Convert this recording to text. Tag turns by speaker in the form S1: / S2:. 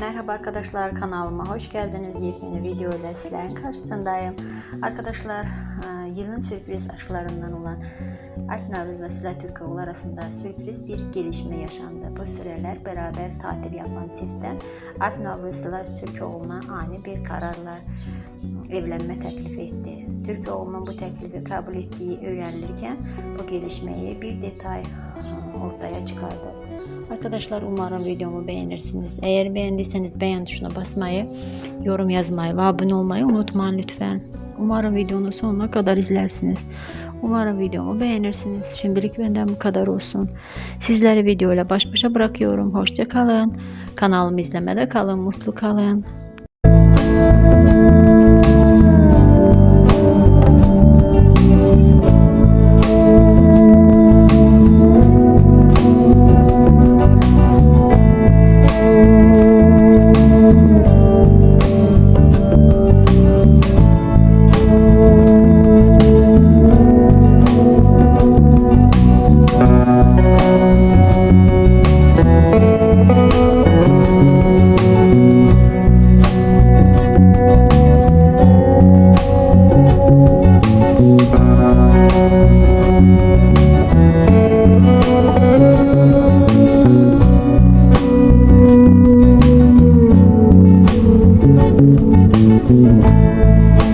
S1: Merhaba arkadaşlar kanalıma hoş geldiniz. Yepyeni video ile sizlerin karşısındayım. Arkadaşlar e, yılın sürpriz aşklarından olan Alp Navruz ve Sıla Türkoğlu arasında sürpriz bir gelişme yaşandı. Bu süreler beraber tatil yapan çiftten Alp Navruz Sıla Türkoğlu'na ani bir kararla evlenme teklif etti. Türkoğlu'nun bu teklifi kabul ettiği öğrenilirken bu gelişmeyi bir detay ortaya çıkardı. Arkadaşlar umarım videomu beğenirsiniz. Eğer beğendiyseniz beğen tuşuna basmayı, yorum yazmayı ve abone olmayı unutmayın lütfen. Umarım videonun sonuna kadar izlersiniz. Umarım videomu beğenirsiniz. Şimdilik benden bu kadar olsun. Sizleri videoyla baş başa bırakıyorum. Hoşça kalın. Kanalımı izlemede kalın. Mutlu kalın. Música